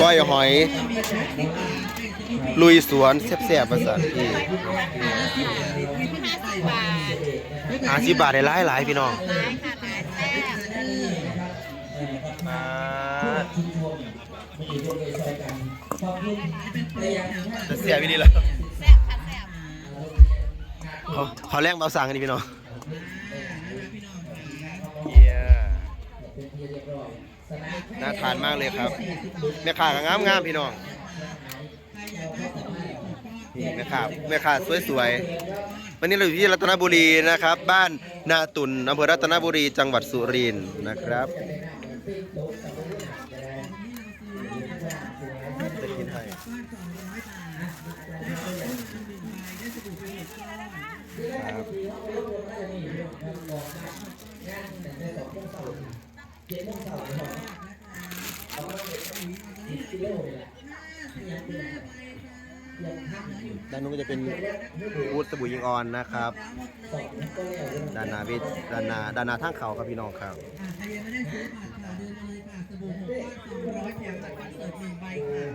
ก้อยหอย ลุยสวนแซ่บๆภาษาที่หาสิบบาทได้หลายหลายๆพี่น้องมาจะเสียพี่ดีแล้วเขาเขาแรงเบาสั่งกันดิพี่น้องเยี่ย น่าทานมากเลยครับแม่ค้าก็งามงามๆพี่น้องนี่แม่ค้าแม่ค้าสวยๆวันนี้เราอยู่ที่รัตนบุรีนะครับ บ้านนาตุนอำเภอรัตนบุรีจังหวัดสุรินทร์นะครับจะกินให้ครับ ด้านนู้นก็จะเป็นบูธสบู่ยิงออนนะครับ ด้านหนาวิด้านหนาด้านหนาทางเขาครับพี่น้องครับใครยังไม่ได้ซื้อบัตรค่ะเดินมาเลยค่ะสบู่หกก้อนสองร้อยแถมบัตรคอนเสิร์ตหนึ่งใบค่ะ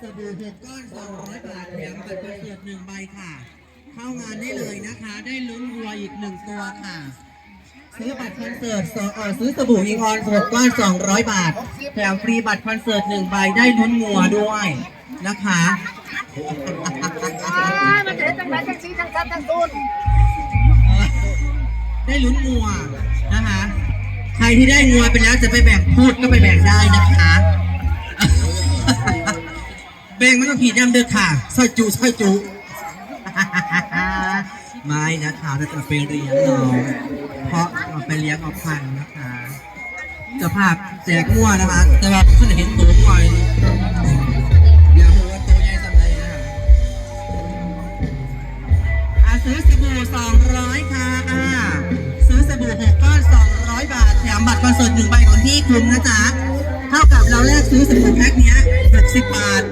สบู่หกก้อนสองร้อยบาทแถมบัตรคอนเสิร์ตหนึ่งใบค่ะ เข้างานได้เลยนะคะ ได้ลุ้นวัวอีกหนึ่งตัวค่ะ ซื้อบัตรคอนเสิร์ตสองเอ่อซื้อสบู่ยิงออนหกก้อนสองร้อยบาทแถมฟรีบัตรคอนเสิร์ตหนึ่งใบได้ลุ้นงัวด้วยนะคะมันจะเห็นจังไรจังซีจังซัดจังซูนได้ลุ้นงัวนะคะ ใครที่ได้งัวไปแล้วจะไปแบ่งพูดก็ไปแบ่งได้นะคะ แบ่งไม่ต้องผิดน้ำเด้อค่ะซอยจูซอยจู ไม่นะคะเราจะไปเลี้ยงน้องเพราะเราไปเลี้ยงเอาพันนะคะจะภาพแจกงัวนะคะ แต่ว่าเพิ่งเห็นตัวงัวเลยอย่าพูดว่าตัวใหญ่สำไรนะคะอะซื้อสบู่200ค่ะอ่าซื้อสบู่6ก้อน200บาทแถมบัตรคอนเสิร์ตหนึ่งใบของพี่คุ้มนะจ๊ะเท่ากับเราแลกซื้อสบู่แพ็คเนี้ย60บาท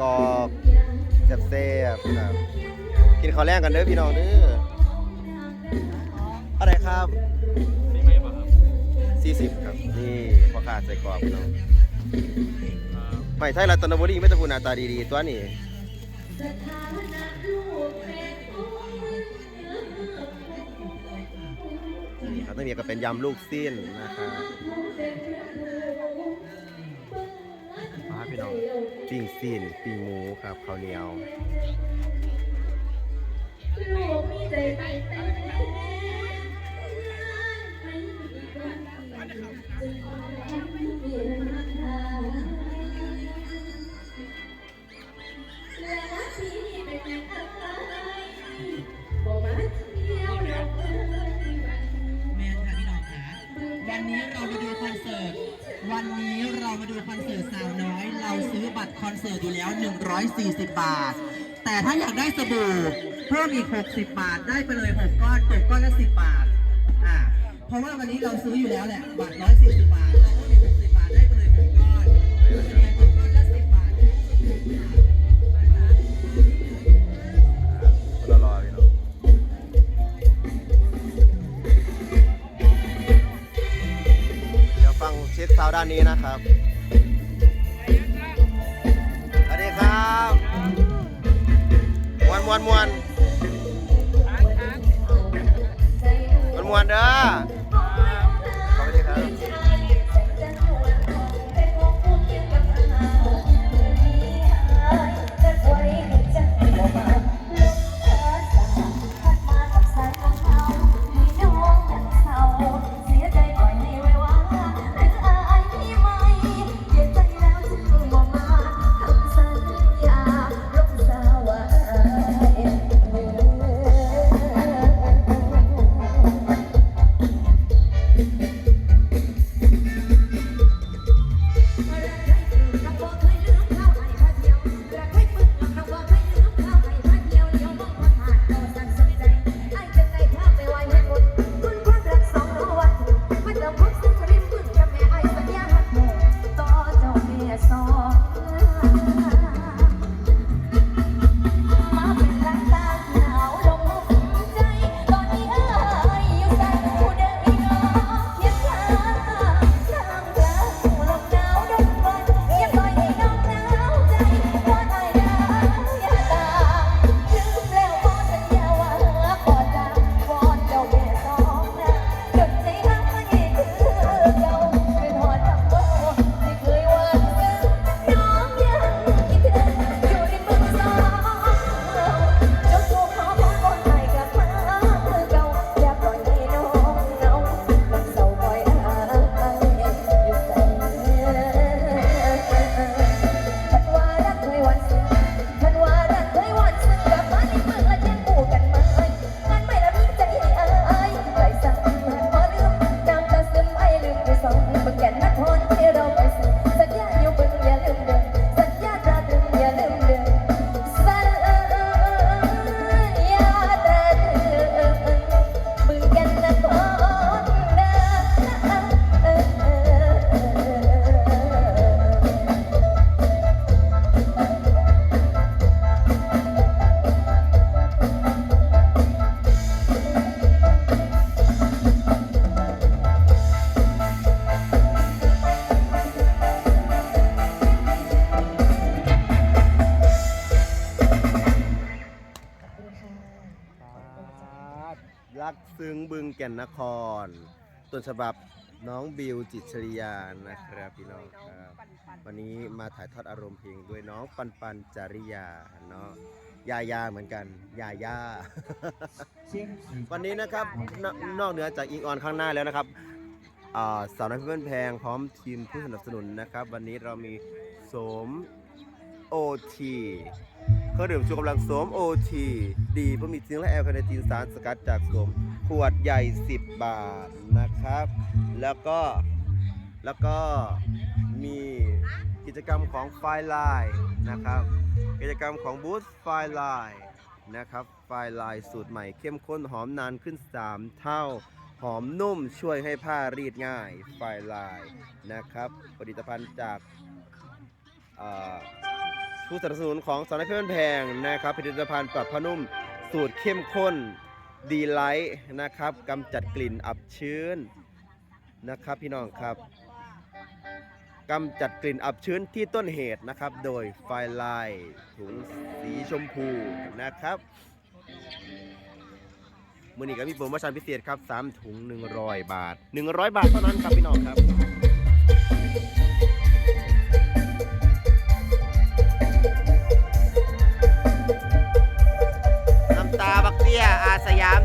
กรอกแซ่บๆครับกินข้าวแรงกันเด้อพี่น้องเด้ออะไรครับสี่สิบครับนี่พ่อค้าใส่กรอกพี่น้องไม่ไทยรัตนบุรีไม่ต้องพูดหน้าตาดีๆตัวนี้นี่ครับต้องมีก็เป็นยำลูกสิ้นนะครับ ปิ้งสิ้นปิ้งหมูครับข้าวเหนียวแมนค่ะพี่น้องค่ะวันนี้เรามาดูคอนเสิร์ต วันนี้เรามาดูคอนเสิร์ตสาวน้อย เราซื้อบัตรคอนเสิร์ตอยู่แล้ว 140 บาท แต่ถ้าอยากได้สบู่เพิ่มอีก 60 บาท ได้ไปเลย 6 ก้อนตกก้อนละ 10 บาท อ่า เพราะว่าวันนี้เราซื้ออยู่แล้วแหละ บัตร 140 บาทเราก็มี 60 บาท ได้ไปเลย 6 ก้อนเฉลี่ยตกก้อนละ 10 บาทคนละร้อยเนาะเดี๋ยวฟังเช็คซาวด้านนี้นะครับ วนมวนมวนมวนเด้อ แก่นนคร ต้นฉบับน้องบิวจิตชริยานะครับพี่น้องครับ วันนี้มาถ่ายทอดอารมณ์เพลงด้วยน้องปันปันจาริยาเนาะยายาเหมือนกันยายา วันนี้นะครับนนอกเหนือจากอิงออนข้างหน้าแล้วนะครับอ่าสาวน้อยเพื่อนแพงพร้อมทีมผู้สนับสนุนนะครับ วันนี้เรามีโสมโอที เครื่องดื่มชูกำลังโสมโอทีดีเพราะมีซิงค์และแอลคาเนตินสารสกัดจากโสมขวดใหญ่ 10 บาทนะครับ แล้วก็แล้วก็มีกิจกรรมของไฟไลน์นะครับ กิจกรรมของบูธไฟไลน์นะครับ ไฟไลน์สูตรใหม่เข้มข้นหอมนานขึ้น 3 เท่าหอมนุ่มช่วยให้ผ้ารีดง่ายไฟไลน์นะครับ ผลิตภัณฑ์จากอ่อ ผู้สนับสนุนของสอนเพื่อนแพงนะครับผลิตภัณฑ์ปรับผ้านุ่ม สูตรเข้มข้นดีไลท์นะครับกำจัดกลิ่นอับชื้นนะครับพี่น้องครับกำจัดกลิ่นอับชื้นที่ต้นเหตุนะครับ โดยไฟลายถุงสีชมพูนะครับมือนี้ก็มีโปรโมชั่นพิเศษครับ 3 ถุง 100 บาท 100 บาทเท่านั้นครับพี่น้องครับ สยาม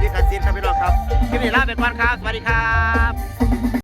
ลิขสิทธิ์ครับพี่น้องครับคลิปนี้ลาไปก่อนครับ สวัสดีครับ